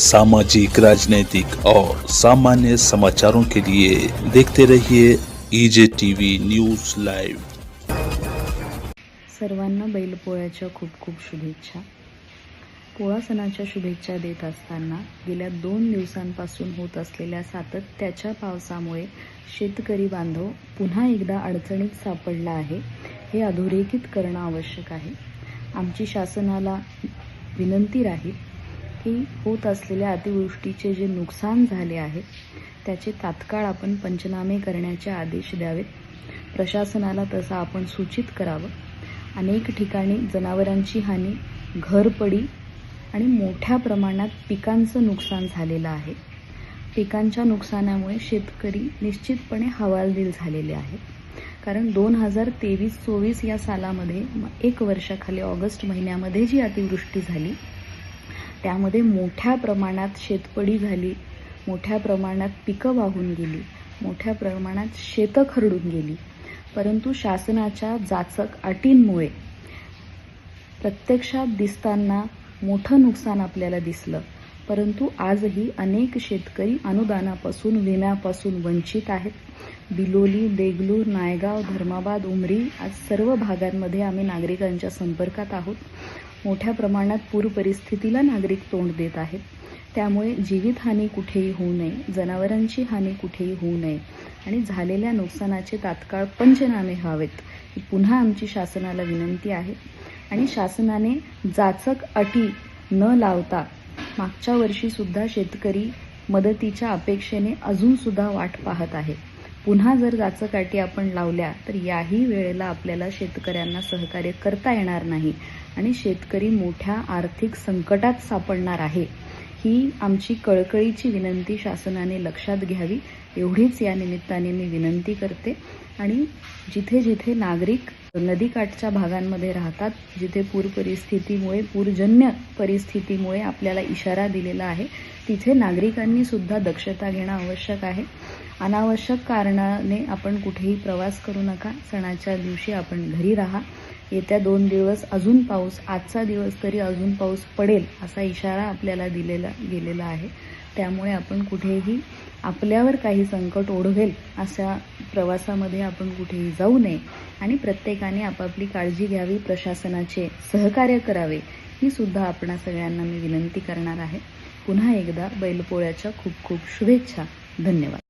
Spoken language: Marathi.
सामाजिक राजनीतिक और सामान्य समाचारों के लिए देखते रहिए ईजे टीवी न्यूज लाइव सर्वांना बैलपोळ्याच्या खूप खूप शुभेच्छा. पोळा सणाच्या शुभेच्छा देत असताना गेल्या दोन दिवसांपासून होत असलेल्या सातत्याच्या पावसामुळे शेतकरी बांधव पुन्हा एकदा अडचणीत सापडला आहे हे अधोरेखित करणं आवश्यक आहे. आमची शासनाला विनंती राहील की होत असलेल्या अतिवृष्टीचे जे नुकसान झाले आहे त्याचे तात्काळ आपण पंचनामे करण्याचे आदेश द्यावेत. प्रशासनाला तसं आपण सूचित करावं. अनेक ठिकाणी जनावरांची हानी घरपडी आणि मोठ्या प्रमाणात पिकांचं नुकसान झालेलं आहे. पिकांच्या नुकसानामुळे शेतकरी निश्चितपणे हवालदिल झालेले आहेत कारण दोन हजार तेवीस चोवीस या सालामध्ये एक वर्षाखाली ऑगस्ट महिन्यामध्ये जी अतिवृष्टी झाली त्यामध्ये मोठ्या प्रमाणात शेतपडी झाली मोठ्या प्रमाणात पिकं वाहून गेली मोठ्या प्रमाणात शेतं खरडून गेली. परंतु शासनाच्या जाचक अटींमुळे प्रत्यक्षात दिसताना मोठं नुकसान आपल्याला दिसलं. परंतु आजही अनेक शेतकरी अनुदानापासून विम्यापासून वंचित आहेत. बिलोली देगलूर नायगाव धर्माबाद उमरी आज सर्व भागांमध्ये आम्ही नागरिकांच्या संपर्कात आहोत. मोठ्या प्रमाणात पूर परिस्थितीला नागरिक तोंड देत आहेत. त्यामुळे जीवितहानी कुठेही होऊ नये जनावरांची हानी कुठेही होऊ नये आणि झालेल्या नुकसानाचे तात्काळ पंचनामे व्हावेत ही पुन्हा आमची शासनाला विनंती आहे. आणि शासनाने जाचक अटी न लावता मागच्या वर्षीसुद्धा शेतकरी मदतीच्या अपेक्षेने अजूनसुद्धा वाट पाहत आहे. पुन्हा जर जाचक अटी आपण लावल्या तर याही वेळेला आपल्याला शेतकऱ्यांना सहकार्य करता येणार नाही. आणि शेतकरी मोठ्या आर्थिक संकटात सापडणार आहे. ही आमची कळकळीची विनंती शासनाने लक्षात घ्यावी. एवढीच या निमित्ताने मी विनंती करते. आणि जिथे जिथे नागरिक नदीकाठच्या भागांमध्ये राहतात जिथे पूर परिस्थितीमुळे पूरजन्य परिस्थितीमुळे आपल्याला इशारा दिलेला आहे तिथे नागरिकांनी सुद्धा दक्षता घेणं आवश्यक आहे. अनावश्यक कारणाने आपण कुठेही प्रवास करू नका. सणाच्या दिवशी आपण घरी राहा. येत्या दोन दिवस अजून पाऊस आजचा दिवस तरी अजून पाऊस पडेल असा इशारा आपल्याला दिलेला गेलेला आहे. त्यामुळे आपण कुठेही आपल्यावर काही संकट ओढवेल अशा प्रवासामध्ये आपण कुठेही जाऊ नये आणि प्रत्येकाने आपापली काळजी घ्यावी प्रशासनाचे सहकार्य करावे ही सुद्धा आपणा सगळ्यांना मी विनंती करणार आहे. पुन्हा एकदा बैलपोळ्याच्या खूप खूप शुभेच्छा. धन्यवाद.